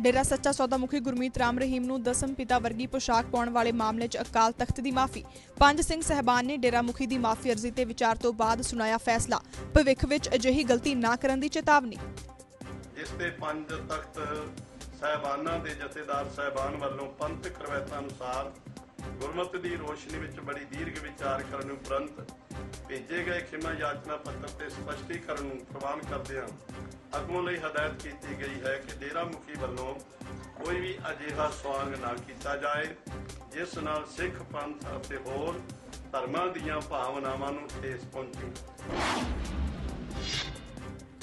ਡੇਰਾ ਸੱਚਾ ਸੌਦਾ ਮੁਖੀ ਗੁਰਮੀਤ ਰਾਮ ਰਹੀਮ ਨੂੰ ਦਸਮ ਪਿਤਾ ਵਰਗੀ ਪੋਸ਼ਾਕ ਪਾਉਣ ਵਾਲੇ ਮਾਮਲੇ 'ਚ ਅਕਾਲ ਤਖਤ ਦੀ ਮਾਫੀ। ਪੰਜ ਸਿੰਘ ਸਹਿਬਾਨ ਨੇ ਡੇਰਾ ਮੁਖੀ ਦੀ ਮਾਫੀ ਅਰਜ਼ੀ ਤੇ ਵਿਚਾਰ ਤੋਂ ਬਾਅਦ ਸੁਣਾਇਆ ਫੈਸਲਾ। ਭਵਿੱਖ ਵਿੱਚ ਅਜਿਹੀ ਗਲਤੀ ਨਾ ਕਰਨ ਦੀ ਚੇਤਾਵਨੀ। ਜਿਸ ਤੇ ਪੰਜ ਤਖਤ ਸਹਿਬਾਨਾਂ ਦੇ ਜਥੇਦਾਰ ਸਹਿਬਾਨ ਵੱਲੋਂ ਪੰਥਕ ਰਵਾਇਤਾਂ ਅਨੁਸਾਰ ਗੁਰਮਤਿ ਦੀ ਰੋਸ਼ਨੀ ਵਿੱਚ ਬੜੀ ਦੀਰਘ ਵਿਚਾਰ ਕਰਨ ਉਪਰੰਤ ਭੇਜੇ ਗਏ ਖਿਮਾ ਯਾਚਨਾ ਪੱਤਰ ਤੇ ਸਪਸ਼ਟੀਕਰਨ ਨੂੰ ਪ੍ਰਵਾਨ ਕਰਦਿਆਂ ਅਗਮੋਂ ਲਈ ਹਦਾਇਤ ਕੀਤੀ ਗਈ ਹੈ ਕਿ ਡੇਰਾ ਮੁਖੀ ਵੱਲੋਂ ਕੋਈ ਵੀ ਅਜਿਹਾ ਸਵਾਂਗ ਨਾ ਕੀਤਾ ਜਾਏ, ਜਿਸ ਨਾਲ ਸਿੱਖ ਪੰਥ ਅਤੇ ਹੋਰ ਧਰਮਾਂ ਦੀਆਂ ਭਾਵਨਾਵਾਂ ਨੂੰ ਠੇਸ ਪਹੁੰਚੇ।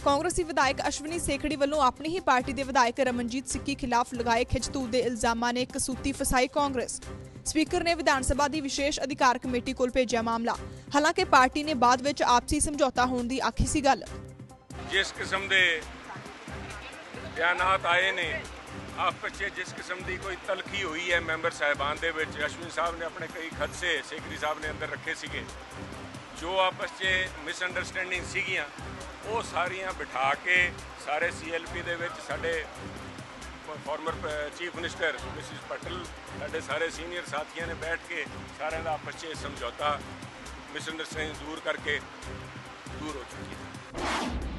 ਕਾਂਗਰਸੀ ਵਿਧਾਇਕ ਅਸ਼ਵਨੀ ਸੇਖੜੀ ਵੱਲੋਂ ਆਪਣੀ ਹੀ ਪਾਰਟੀ ਦੇ ਵਿਧਾਇਕ ਰਮਨਜੀਤ ਸਿੱਕੀ ਖਿਲਾਫ ਲਗਾਏ ਖਿੱਚਤੂ ਦੇ ਇਲਜ਼ਾਮਾਂ ਨੇ ਕਸੂਤੀ ਫਸਾਈ ਕਾਂਗਰਸ। ਸਪੀਕਰ ਨੇ ਵਿਧਾਨ ਸਭਾ ਦੀ ਵਿਸ਼ੇਸ਼ ਅਧਿਕਾਰ ਕਮੇਟੀ ਕੋਲ ਭੇਜਿਆ ਮਾਮਲਾ। ਹਾਲਾਂਕਿ ਪਾਰਟੀ ਨੇ ਬਾਅਦ ਵਿੱਚ ਆਪਸੀ ਸਮਝੌਤਾ ਹੋਣ ਦੀ ਆਖੀ ਸੀ ਗੱਲ। ਜਿਸ ਕਿਸਮ ਦੇ ਬਿਆਨਾਤ ਆਏ ਨੇ ਆਪਸ 'ਚ ਜਿਸ ਕਿਸਮ ਦੀ ਕੋਈ ਤਲਖੀ ਹੋਈ ਹੈ ਮੈਂਬਰ ਸਾਹਿਬਾਨ ਦੇ ਵਿੱਚ ਅਸ਼ਵਨੀ ਸਾਹਿਬ ਨੇ ਆਪਣੇ ਕਈ ਖਦਸੇ ਸੇਖਰੀ ਸਾਹਿਬ ਨੇ ਅੰਦਰ ਰੱਖੇ ਸੀਗੇ, ਜੋ ਆਪਸ 'ਚ ਮਿਸਅੰਡਰਸਟੈਂਡਿੰਗ ਸੀਗੀਆਂ, ਉਹ ਸਾਰੀਆਂ ਬਿਠਾ ਕੇ ਸਾਰੇ ਸੀਐਲਪੀ ਦੇ ਵਿੱਚ ਸਾਡੇ former chief minister Mrs Bhattal, ਸਾਡੇ ਸਾਰੇ ਸੀਨੀਅਰ ਸਾਥੀਆਂ ਨੇ ਬੈਠ ਕੇ ਸਾਰਿਆਂ ਦਾ ਆਪਸ 'ਚ ਸਮਝੌਤਾ ਮਿਸਅੰਡਰਸਟੈਂਡਿੰਗ ਦੂਰ ਕਰਕੇ ਦੂਰ ਹੋ ਚੁੱਕੀ ਹੈ।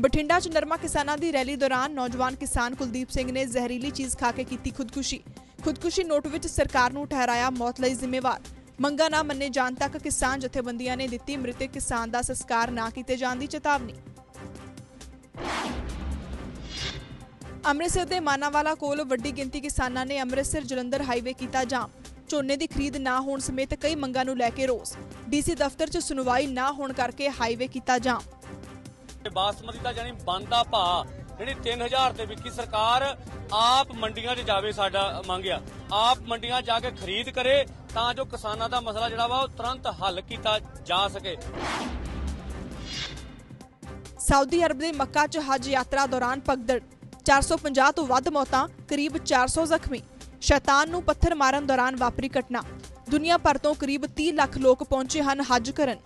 ਬਠਿੰਡਾ 'ਚ ਨਰਮਾ ਕਿਸਾਨਾਂ ਦੀ ਰੈਲੀ ਦੌਰਾਨ ਨੌਜਵਾਨ ਕਿਸਾਨ ਕੁਲਦੀਪ ਸਿੰਘ ਨੇ ਜ਼ਹਿਰੀਲੀ ਚੀਜ਼ ਖਾ ਕੇ ਕੀਤੀ ਖੁਦਕੁਸ਼ੀ। ਖੁਦਕੁਸ਼ੀ ਨੋਟ ਵਿੱਚ ਸਰਕਾਰ ਨੂੰ ਠਹਿਰਾਇਆ ਮੌਤ ਲਈ ਜ਼ਿੰਮੇਵਾਰ। ਮੰਗਾ ਨਾ ਮੰਨੇ ਜਾਣ ਤੱਕ ਕਿਸਾਨ ਜਥੇਬੰਦੀਆਂ ਨੇ ਦਿੱਤੀ ਮ੍ਰਿਤਕ ਕਿਸਾਨ ਦਾ ਸੰਸਕਾਰ ਨਾ ਕੀਤੇ ਜਾਣ ਦੀ ਚੇਤਾਵਨੀ। ਅੰਮ੍ਰਿਤਸਰ ਦੇ ਮਾਨਾਵਾਲਾ ਕੋਲ ਵੱਡੀ ਗਿਣਤੀ ਕਿਸਾਨਾਂ ਨੇ ਅੰਮ੍ਰਿਤਸਰ ਜਲੰਧਰ ਹਾਈਵੇ ਕੀਤਾ ਜਾਮ। ਝੋਨੇ ਦੀ ਖਰੀਦ ਨਾ ਹੋਣ ਸਮੇਤ ਕਈ ਮੰਗਾਂ ਨੂੰ ਲੈ ਕੇ ਰੋਸ। ਡੀਸੀ ਦਫ਼ਤਰ 'ਚ ਸੁਣਵਾਈ ਨਾ ਹੋਣ ਕਰਕੇ ਹਾਈਵੇ ਕੀਤਾ ਜਾਮ। ਬਾਸਮਤੀ ਦਾ ਜਾਨੀ ਬੰਦਾ ਭਾ ਜਿਹੜੀ 3000 ਤੇ ਵਿਕੀ ਸਰਕਾਰ ਆਪ ਮੰਡੀਆਂ 'ਚ ਜਾਵੇ ਸਾਡਾ ਮੰਗਿਆ, ਆਪ ਮੰਡੀਆਂ ਜਾ ਕੇ ਖਰੀਦ ਕਰੇ ਤਾਂ ਜੋ ਕਿਸਾਨਾਂ ਦਾ ਮਸਲਾ ਜਿਹੜਾ ਵਾ ਉਹ ਤੁਰੰਤ ਹੱਲ ਕੀਤਾ ਜਾ ਸਕੇ। ਸਾਊਦੀ ਅਰਬ ਦੇ ਮੱਕਾ 'ਚ ਹਜ ਯਾਤਰਾ ਦੌਰਾਨ ਭਗਦੜ 450 ਤੋਂ ਵੱਧ ਮੌਤਾਂ, ਕਰੀਬ 400 ਜ਼ਖਮੀ। ਸ਼ੈਤਾਨ ਨੂੰ ਪੱਥਰ ਮਾਰਨ ਦੌਰਾਨ ਵਾਪਰੀ ਘਟਨਾ। ਦੁਨੀਆ ਭਰ ਤੋਂ ਕਰੀਬ 30 ਲੱਖ ਲੋਕ ਪਹੁੰਚੇ ਹਨ ਹਜ ਕਰਨ।